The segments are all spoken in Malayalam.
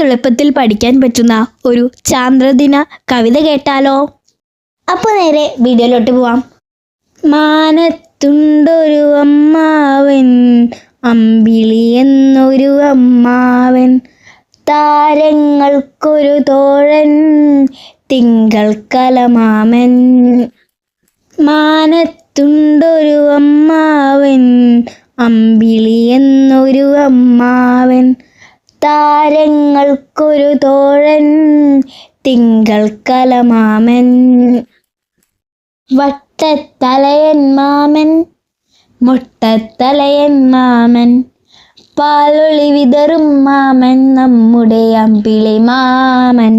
എളുപ്പത്തിൽ പഠിക്കാൻ പറ്റുന്ന ഒരു ചാന്ദ്രദിന കവിത കേട്ടാലോ? അപ്പോൾ നേരെ വീഡിയോയിലോട്ട് പോവാം. മാനത്തുണ്ടൊരു അമ്മാവൻ അമ്പിളി എന്നൊരു അമ്മാവൻ. താരങ്ങൾക്കൊരു തോഴൻ തിങ്കൾ കലമാമൻ. മാനത്തുണ്ടൊരു അമ്മാവൻ അമ്പിളി എന്നൊരു അമ്മാവൻ. താരങ്ങൾക്കൊരു തോഴൻ തിങ്കൾ കലമാമൻ വട്ടത്തലയൻ മാമൻ മുട്ടത്തലയൻ മാമൻ പാലൊളി വിതറും മാമൻ നമ്മുടെ അമ്പിളി മാമൻ.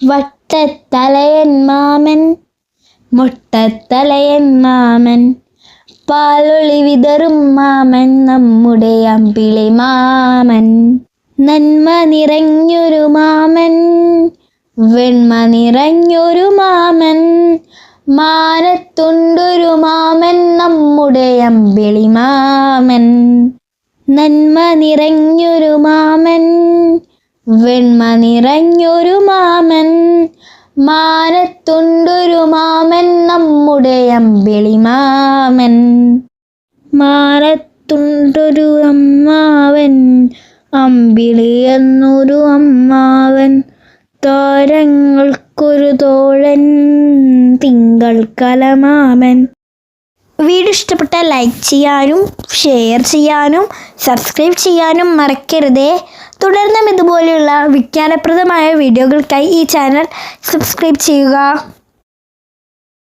വട്ടത്തലയൻ മാമൻ മുട്ടത്തലയൻ മാമൻ പാലൊളി വിതറും മാമൻ നമ്മുടെ അമ്പിളി മാമൻ. നന്മ നിറഞ്ഞൊരു മാമൻ വെണ്മ നിറഞ്ഞൊരു മാമൻ മാനത്തുണ്ടൊരു മാമൻ നമ്മുടെ അമ്പിളി മാമൻ. നന്മ നിറഞ്ഞൊരു മാമൻ വെണ്മ നിറഞ്ഞൊരു മാമൻ മാനത്തുണ്ടൊരു മാമൻ നമ്മുടെ അമ്പിളി മാമൻ. മാനത്തുണ്ടൊരു അമ്മാവൻ അമ്പിളി എന്നൊരു അമ്മാവൻ താരങ്ങൾക്കൊരു തോഴൻ തിങ്കൾ കലമാമൻ വീഡിയോ ഇഷ്ടപ്പെട്ടാൽ ലൈക്ക് ചെയ്യാനും ഷെയർ ചെയ്യാനും സബ്സ്ക്രൈബ് ചെയ്യാനും മറക്കരുതേ. തുടർന്നും ഇതുപോലെയുള്ള വിജ്ഞാനപ്രദമായ വീഡിയോകൾക്കായി ഈ ചാനൽ സബ്സ്ക്രൈബ് ചെയ്യുക.